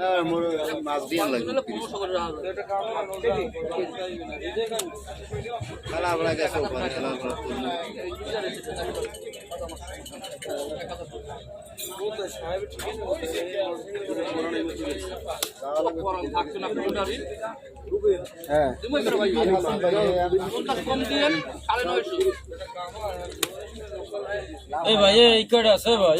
হ্যাঁ মোর মাছ দিয়ে লাগবে। খেলা গেছে এই ভাই এই কয়টা আছে ভাই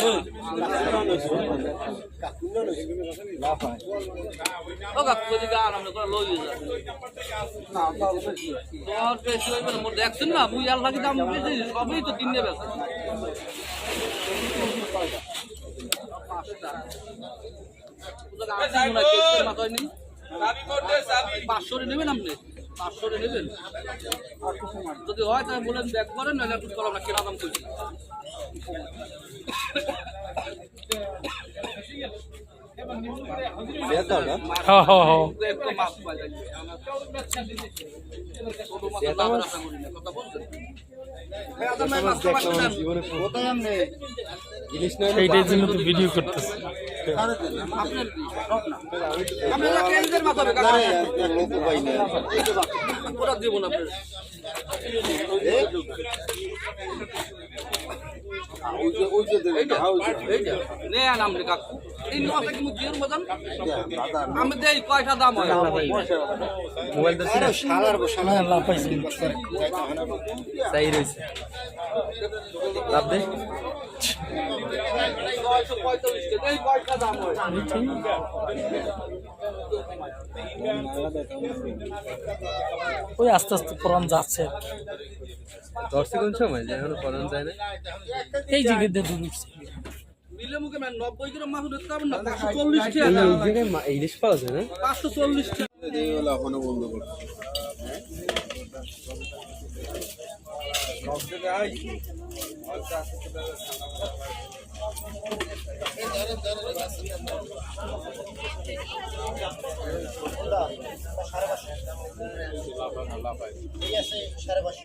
দেখছেন না, মুই আর দাম সবই তো তিন নেবে পাঁচশো নেবেন আপনি পাঁচশো নেবেন যদি হয় তাহলে বলেন ব্যাক করেন নাহলে একটু করো আমরা কেনা দাম করছি না, কথা বলছেন? সেইটার জন্য তো ভিডিও করতেছে। নেন আপনি কাকু। কি? আমি দেই কয়টা দাম হয়। মোবাইল তো আরে শালার শালা হ্যাঁ পাইছি লাভ দে হয় ওই আস্তে আস্তে পরান যাচ্ছে দর্শক কোন সময়? যে এখনও পড়ানো যায় না এই দিয়ে দূর উঠছে মিলে মুখে ম্যান নব্বই কিলো মাছ না পাঁচশো চল্লিশ টাকা ইলিশ পাওয়া যায় না? পাঁচশো টাকা। এইগুলা বন্ধ করছে